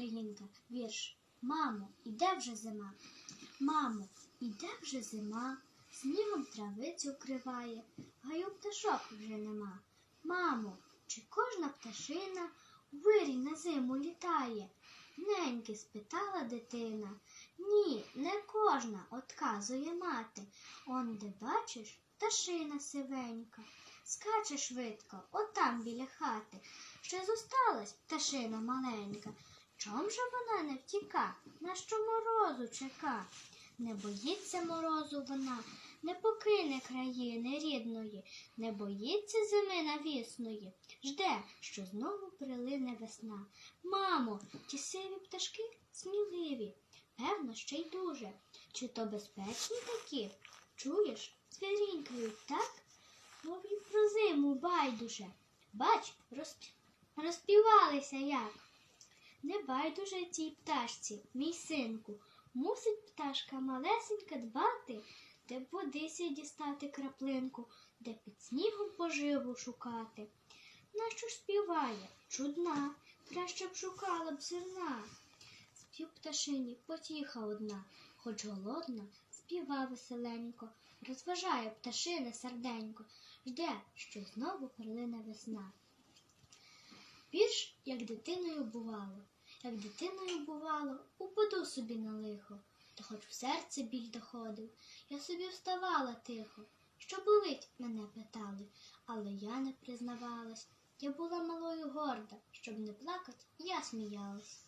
Українка, вірш. Мамо, іде вже зима. Мамо, іде вже зима, снігом травицю вкриває, гаю пташок вже нема. Мамо, чи кожна пташина вирій на зиму літає? Неньки спитала дитина. Ні, не кожна, отказує мати. Он де бачиш, пташина сивенька, скаче швидко, отам біля хати. Ще зосталась пташина маленька. Чом же вона не втіка, на що морозу чека? Не боїться морозу вона, не покине країни рідної, не боїться зими навісної, жде, що знову прилине весна. Мамо, ті сиві пташки сміливі, певно, ще й дуже. Чи то безпечні такі? Чуєш, звірінькають так, мов і про зиму байдуже. Бач, розп... розпівалися як. Не байдуже цій пташці, мій синку, мусить пташка малесенька дбати, де б водися дістати краплинку, де під снігом поживу шукати. Нащо ж співає? Чудна, краще б шукала б зерна. Спів пташині потіха одна, хоч голодна, співа веселенько, розважає пташине серденько, жде, що знову прилине весна. Вірш, як дитиною бувало, як дитиною бувало, упаду собі на лихо, та хоч в серце біль доходив, я собі вставала тихо. Що болить, мене питали, але я не признавалась. Я була малою горда, щоб не плакать, я сміялась.